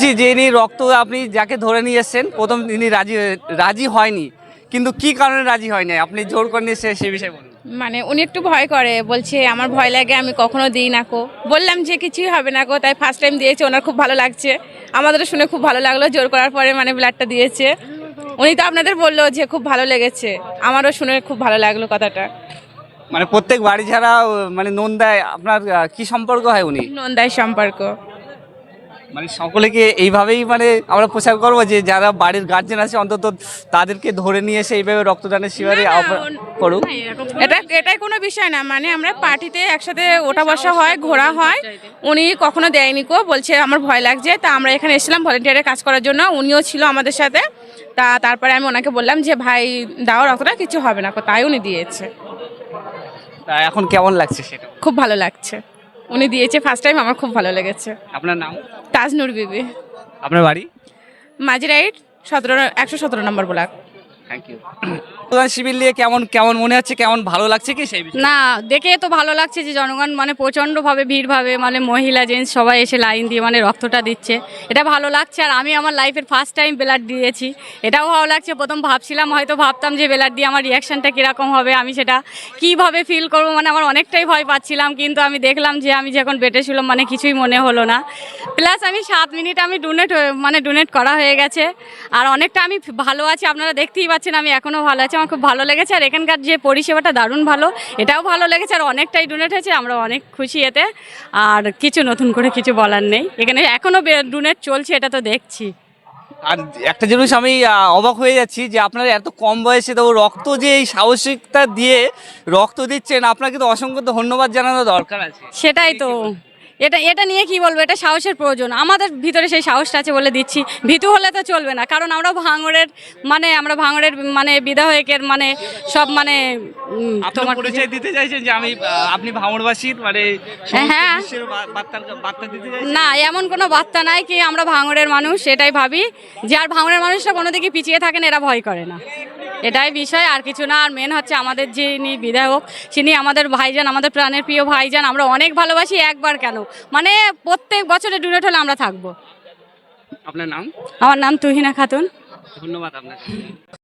জি যিনি রক্ত, আপনি যাকে ধরে নিয়ে এসেছেন, প্রথম তিনি রাজি রাজি হয়নি। কিন্তু কি কারণে রাজি হয়নি? আপনি জোর করে নিয়ে সে বিষয়ে বলুন। মানে উনি একটু ভয় করে, বলছে, আমার ভয় লাগে, আমি কখনো দিই না কো। বললাম যে, কিছুই হবে না কো। তাই ফার্স্ট টাইম দিয়েছে, ওনার খুব ভালো লাগছে। আমাদেরও শুনে খুব ভালো লাগল, জোর করার পরে মানে ব্লাডটা দিয়েছে। উনি তো আপনাদের বলল যে, খুব ভালো লেগেছে। আমারও শুনে খুব ভালো লাগল কথাটা। মানে প্রত্যেক বাড়ি ছাড়া মানে নন্দায় আপনার কি সম্পর্ক হয় উনি? নন্দায় সম্পর্ক। মানে সকলেকে এইভাবেই মানে আমরা প্রচার করব যে যারা বাড়ির গার্জেন আছে অন্তত তাদেরকে ধরে নিয়ে এসে এইভাবে রক্তদানের শিবিরে করুক? এটা এটাই কোনো বিষয় না মানে আমরা পার্টিতে একসাথে ওঠা বসা হয় ঘোরা হয়। উনি কখনো দেয়নি কো বলছে আমার ভয় লাগছে তা আমরা এখানে এসেছিলাম ভলেন্টিয়ারের কাজ করার জন্য উনিও ছিল আমাদের সাথে। তা তারপরে আমি ওনাকে বললাম যে ভাই দাও রক্তটা কিছু হবে না তাই উনি দিয়েছে। তা এখন কেমন লাগছে সেটা? খুব ভালো লাগছে। উনি দিয়েছে ফার্স্ট টাইম আমার খুব ভালো লেগেছে। আপনার নাম? তাজনুর বিবি। আপনার বাড়ি? মাঝিরাইট সতেরো একশো সতেরো নম্বর ব্লক। থ্যাংক ইউ রক্তদান শিবির নিয়ে কেমন কেমন মনে হচ্ছে, কেমন ভালো লাগছে কি সেই না, দেখে তো ভালো লাগছে যে জনগণ মানে প্রচণ্ডভাবে ভিড়ভাবে মানে মহিলা জেন্টস সবাই এসে লাইন দিয়ে মানে রক্তটা দিচ্ছে। এটা ভালো লাগছে আর আমি আমার লাইফের ফার্স্ট টাইম ব্লাড দিয়েছি। এটাও ভালো লাগছে, প্রথম ভাবছিলাম, হয়তো ভাবতাম যে ব্লাড দিয়ে আমার রিয়াকশনটা কীরকম হবে, আমি সেটা কীভাবে ফিল করব মানে আমার অনেকটাই ভয় পাচ্ছিলাম, কিন্তু আমি দেখলাম যে আমি যখন বেটেছিলাম মানে কিছুই মনে হলো না। প্লাস আমি সাত মিনিট আমি ডোনেট মানে ডোনেট করা হয়ে গেছে। আর অনেকটা আমি ভালো আছি, আপনারা দেখতেই পাচ্ছেন আমি এখনও ভালো আছি। খুব ভালো লেগেছে আর এখানকার যে পরিষেবাটা দারুণ ভালো এটাও ভালো লেগেছে আর অনেকটাই ডোনেট হয়েছে আমরা অনেক খুশি এতে। আর কিছু নতুন করে কিছু বলার নেই এখানে এখনও ডোনেট চলছে এটা তো দেখছি। আর একটা জিনিস আমি অবাক হয়ে যাচ্ছি যে আপনারা এত কম বয়সে তো রক্ত যে এই সাহসিকতা দিয়ে রক্ত দিচ্ছেন আপনাকে তো অসংখ্য ধন্যবাদ জানানো দরকার আছে। সেটাই তো। এটা এটা নিয়ে কি বলব? এটা সাহসের প্রয়োজন। আমাদের ভিতরে সেই সাহসটা আছে বলে দিচ্ছি। ভীতু হলে তো চলবে না। কারণ আমরা ভাঙড়ের মানে আমরা ভাঙড়ের মানে বিধায়কের মানে সব মানে তোমার পরিচয় দিতে চাইছেন যে আমি আপনি ভাঙড়বাসীর মানে হ্যাঁ। দিতে না এমন কোনো বার্তা নাই কি আমরা ভাঙড়ের মানুষ সেটাই ভাবি। যে আর ভাঙড়ের মানুষরা কোনো দিকে পিছিয়ে থাকেন এরা ভয় করে না। এটাই বিষয় আর কিছু না আর মেন হচ্ছে আমাদের যিনি বিধায়ক তিনি আমাদের ভাইজান আমাদের প্রাণের প্রিয় ভাইজান আমরা অনেক ভালোবাসি একবার কেন? মানে প্রত্যেক বছরে ডুনেট হলে আমরা থাকব। আপনার নাম? আমার নাম তুহিনা খাতুন। ধন্যবাদ আপনাকে।